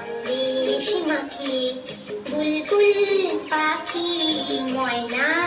রক্তে মাখি বুলবুল পাখি ময়না